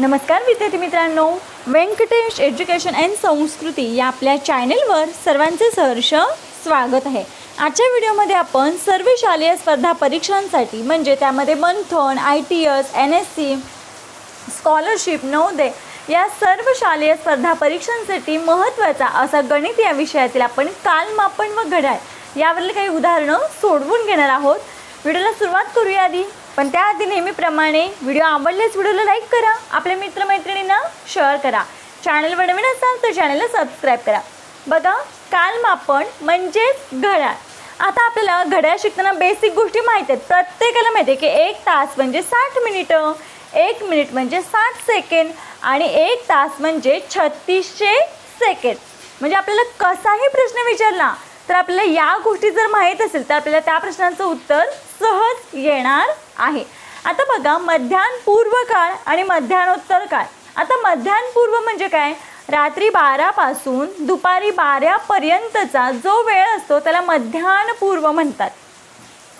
नमस्कार विद्यार्थी मित्रांनो. व्यंकटेश एज्युकेशन अँड संस्कृती या आपल्या चॅनेलवर सर्वांचे सहर्ष स्वागत आहे. आजच्या व्हिडिओमध्ये आपण सर्व शालेय स्पर्धा परीक्षांसाठी म्हणजे त्यामध्ये Manthan I T S N S C scholarship Navodaya या सर्व शालेय स्पर्धा परीक्षांसाठी महत्त्वाचा असा गणित या विषयातील आपण कालमापन व घड्याळ यावरील काही उदाहरणं सोडवून घेणार आहोत. व्हिडिओला सुरुवात करूया आधी. पण त्याआधी नेहमीप्रमाणे व्हिडिओ आवडल्यास व्हिडिओला लाईक करा आपल्या मित्रमैत्रिणींना शेअर करा. चॅनलवर नवीन असाल तर चॅनलला सबस्क्राईब करा. बघा कालमापन म्हणजेच घड्याळ. आता आपल्याला घड्याळ शिकताना बेसिक गोष्टी माहीत आहेत. प्रत्येकाला माहिती आहे की एक तास म्हणजे साठ मिनिटं एक मिनिट म्हणजे साठ सेकंड आणि एक तास म्हणजे छत्तीसशे सेकंड म्हणजे आपल्याला कसाही प्रश्न विचारला तर आपल्याला या गोष्टी जर माहीत असेल तर आपल्याला त्या प्रश्नाचं उत्तर सहज येणार आहे. आता बघा मध्यान्हपूर्व काळ आणि मध्यानोत्तर काळ. आता मध्यान्हपूर्व म्हणजे काय? रात्री बारापासून दुपारी बारापर्यंतचा जो वेळ असतो त्याला मध्यान्हपूर्व म्हणतात.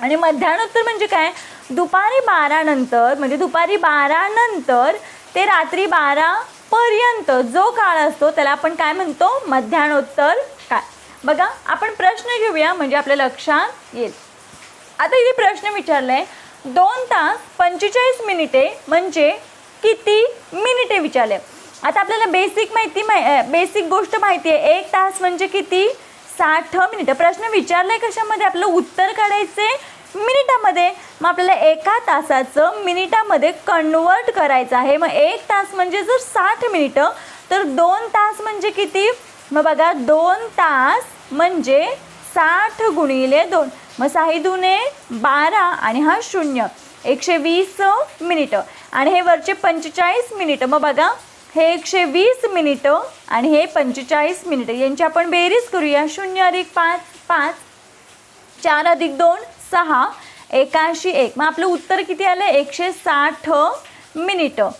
आणि मध्यानोत्तर म्हणजे काय? दुपारी बारानंतर म्हणजे दुपारी बारानंतर ते रात्री बारापर्यंत जो काळ असतो त्याला आपण काय म्हणतो? मध्यान्होत्तर काळ. बघा आपण प्रश्न घेऊया म्हणजे आपल्या लक्षात येईल. आता इथे प्रश्न विचारलाय दोन तास पंचेचाळीस मिनिटे म्हणजे किती मिनिटे विचारले? आता आपल्याला बेसिक माहिती माहि बेसिक गोष्ट माहिती आहे एक तास म्हणजे किती? साठ मिनिटं. प्रश्न विचारलाय कशामध्ये? आपलं उत्तर काढायचे मिनिटामध्ये. मग आपल्याला एका तासाचं मिनिटामध्ये कन्वर्ट करायचं आहे. मग एक तास म्हणजे जर साठ मिनिटं तर दोन तास म्हणजे किती? मग बघा दोन तास म्हणजे साठ गुणिले दोन. मग साही दुने बारा आणि हा शून्य. एकशे वीस मिनिटं. आणि हे वरचे पंचेचाळीस मिनिटं. मग बघा हे एकशे वीस मिनिटं आणि हे पंचेचाळीस मिनिटं. यांची आपण बेरीज करूया. शून्य अधिक पाच पाच. चार अधिक दोन सहा. एकाऐंशी एक. मग आपलं उत्तर किती आलं? एकशे साठ मिनिटं.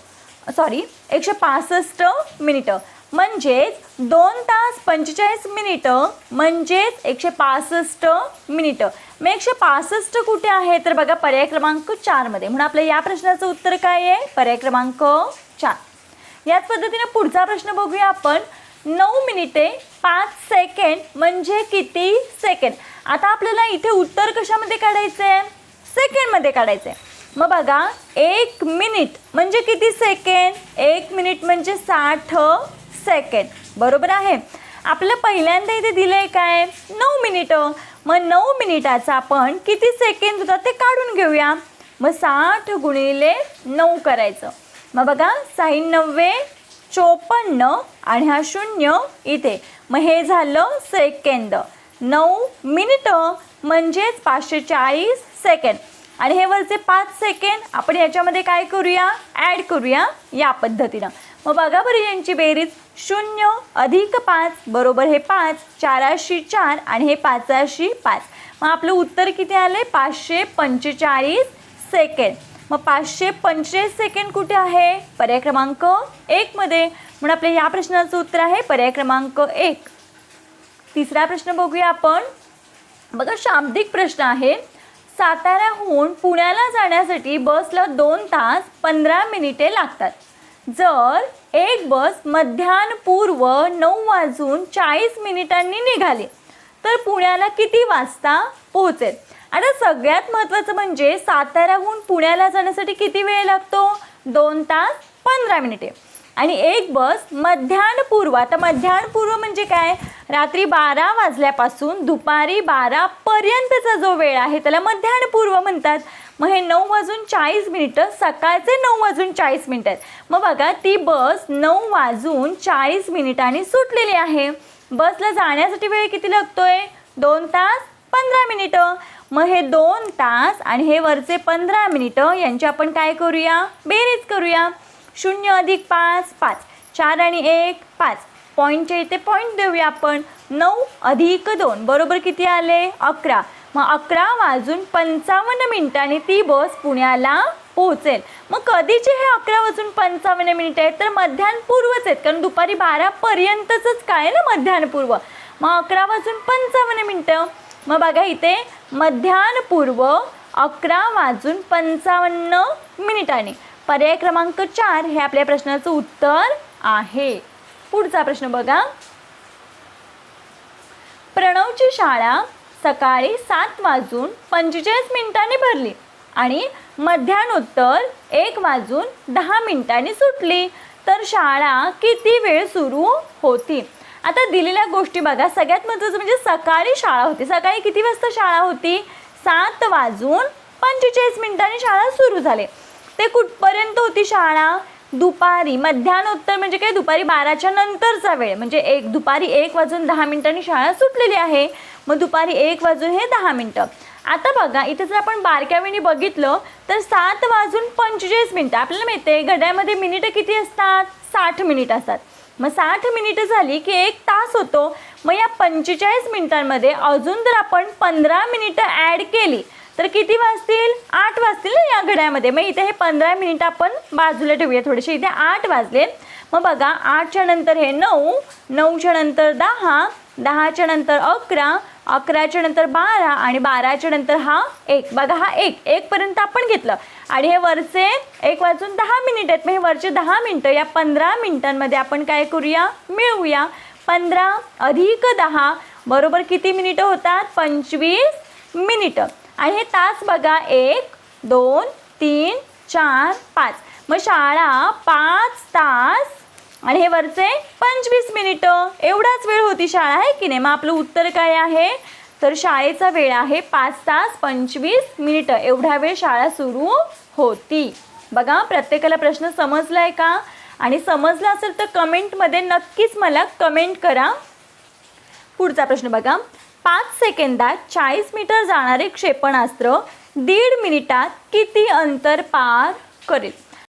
सॉरी एकशे पासष्ट मिनिटं. म्हणजेच दोन तास पंचेचाळीस मिनिटं म्हणजेच एकशे पासष्ट मिनिटं. मग एकशे पासष्ट कुठे आहे तर बघा पर्याय क्रमांक चारमध्ये म्हणून आपल्या या प्रश्नाचं उत्तर काय आहे? पर्याय क्रमांक चार. याच पद्धतीने पुढचा प्रश्न बघूया आपण. नऊ मिनिटे पाच सेकंड म्हणजे किती सेकंड? आता आपल्याला इथे उत्तर कशामध्ये काढायचं आहे सेकंडमध्ये काढायचं आहे मग बघा एक मिनिट म्हणजे किती सेकंड? एक मिनिट म्हणजे साठ सेकंड बरोबर आहे? आपलं पहिल्यांदा इथे दिलं आहे काय? नऊ मिनिटं. मग नऊ मिनिटाचं आपण किती सेकंड होतात ते काढून घेऊया. मग साठ गुणिले नऊ करायचं. मग बघा साई नव्वे चोपन्न आणि हा शून्य इथे. मग हे झालं सेकंद नऊ मिनिटं म्हणजेच पाचशे चाळीस सेकंड आणि हे वरचे पाच सेकंड आपण याच्यामध्ये काय करूया? ॲड करूया या पद्धतीनं. मग बघा बरं यांची बेरीज. शून्य अधिक पाच बरोबर हे पाच चाराशी चार आणि हे पाचाशी पाच. मग आपलं उत्तर किती आले पाचशे पंचेचाळीस सेकंड मग पाचशे पंचेचाळीस सेकंड कुठे आहे? पर्याय क्रमांक एकमध्ये म्हणून आपल्या या प्रश्नाचं उत्तर आहे पर्याय क्रमांक एक. तिसरा प्रश्न बघूया आपण. बघा शाब्दिक प्रश्न आहे. साताऱ्याहून पुण्याला जाण्यासाठी बसला दोन तास पंधरा मिनिटे लागतात. जर एक बस मध्यान्हपूर्व नऊ वाजून चाळीस मिनिटांनी निघाली तर पुण्याला किती वाजता पोहोचेल? आता सगळ्यात महत्त्वाचं म्हणजे साताऱ्याहून पुण्याला जाण्यासाठी किती वेळ लागतो? दोन तास पंधरा मिनिटे. आणि एक बस मध्यान्हपूर्व आता मध्यान्हपूर्व म्हणजे काय? रात्री बारा वाजल्यापासून दुपारी बारापर्यंतचा जो वेळ आहे त्याला मध्यान्हपूर्व म्हणतात. मग हे नऊ वाजून चाळीस मिनिटं सकाळचे नऊ वाजून चाळीस मिनिटं आहेत. मग बघा ती बस नऊ वाजून चाळीस मिनिटांनी सुटलेली आहे. बसला जाण्यासाठी वेळ किती लागतोय? दोन तास पंधरा मिनिटं. मग हे दोन तास आणि हे वरचे पंधरा मिनिटं यांची आपण काय करूया? बेरीज करूया. शून्य अधिक पाच पाच. चार आणि एक पाच. पॉईंटच्या इथे पॉईंट देऊया आपण. नऊ अधिक दोन. बरोबर किती आले? अकरा. मग अकरा वाजून पंचावन्न मिनिटांनी ती बस पुण्याला पोहोचेल. मग कधीचे हे अकरा वाजून पंचावन्न मिनिटं आहेत? तर मध्यान्हपूर्वच आहेत. कारण दुपारी बारापर्यंतच काय आहे ना मध्यान्हपूर्व मग अकरा वाजून पंचावन्न मिनटं. मग बघा इथे मध्यान्हपूर्व अकरा वाजून पंचावन्न मिनिटांनी. पर्याय क्रमांक चार हे आपल्या प्रश्नाचं उत्तर आहे. पुढचा प्रश्न बघा. प्रणवची शाळा सकाळी सात वाजून पंचेचाळीस मिनिटांनी भरली आणि मध्यानोत्तर एक वाजून दहा मिनिटांनी सुटली. तर शाळा किती वेळ सुरू होती? आता दिलेल्या गोष्टी बघा. सगळ्यात महत्त्वाचं म्हणजे सकाळी शाळा होती. सकाळी किती वाजता शाळा होती? सात वाजून पंचेचाळीस मिनिटांनी शाळा सुरू झाले. ते कुठपर्यंत होती शाळा? दुपारी मध्यानोत्तर म्हणजे काय? दुपारी बाराच्या नंतरचा वेळ. म्हणजे एक दुपारी एक वाजून दहा मिनिटांनी शाळा सुटलेली आहे. मग दुपारी एक वाजून हे दहा मिनटं. आता बघा इथे जर आपण बारक्यावेळी बघितलं तर सात वाजून पंचेचाळीस मिनटं. आपल्याला माहिती आहे घड्यामध्ये मिनिटं किती असतात? साठ मिनिट असतात. मग साठ मिनिटं झाली की एक तास होतो. मग या पंचेचाळीस मिनिटांमध्ये अजून जर आपण पंधरा मिनिटं ॲड केली तर किती वाजतील? आठ वाजतील ना या घड्यामध्ये. मग इथे हे पंधरा मिनिटं आपण बाजूला ठेवूया थोडेसे. इथे आठ वाजले. मग बघा आठच्या नंतर हे नऊ नऊच्या नंतर दहा दहाच्या नंतर अकरा अकराच्या नंतर बारा आणि बाराच्या नंतर हा एक. बघा हा एक. एकपर्यंत आपण घेतलं. आणि हे वरचे एक वाजून दहा मिनिट आहेत. मग हे वरचे दहा मिनटं या पंधरा मिनिटांमध्ये आपण काय करूया? मिळवूया. पंधरा अधिक दहा बरोबर किती मिनिटं होतात? पंचवीस मिनिटं. आणि हे तास बघा एक दोन तीन चार पाच. मग शाळा पाच तास आणि हे वरचे पंचवीस मिनिटं. एवढाच वेळ होती शाळा आहे की नाही? मग आपलं उत्तर काय आहे? तर शाळेचा वेळ आहे पाच तास पंचवीस मिनिटं. एवढा वेळ शाळा सुरू होती. बघा प्रत्येकाला प्रश्न समजला आहे का? आणि समजला असेल तर कमेंटमध्ये नक्कीच मला कमेंट करा. पुढचा प्रश्न बघा. पाच सेकंदात चाळीस मीटर जाणारे क्षेपणास्त्र दीड मिनिटात किती अंतर पार करेल?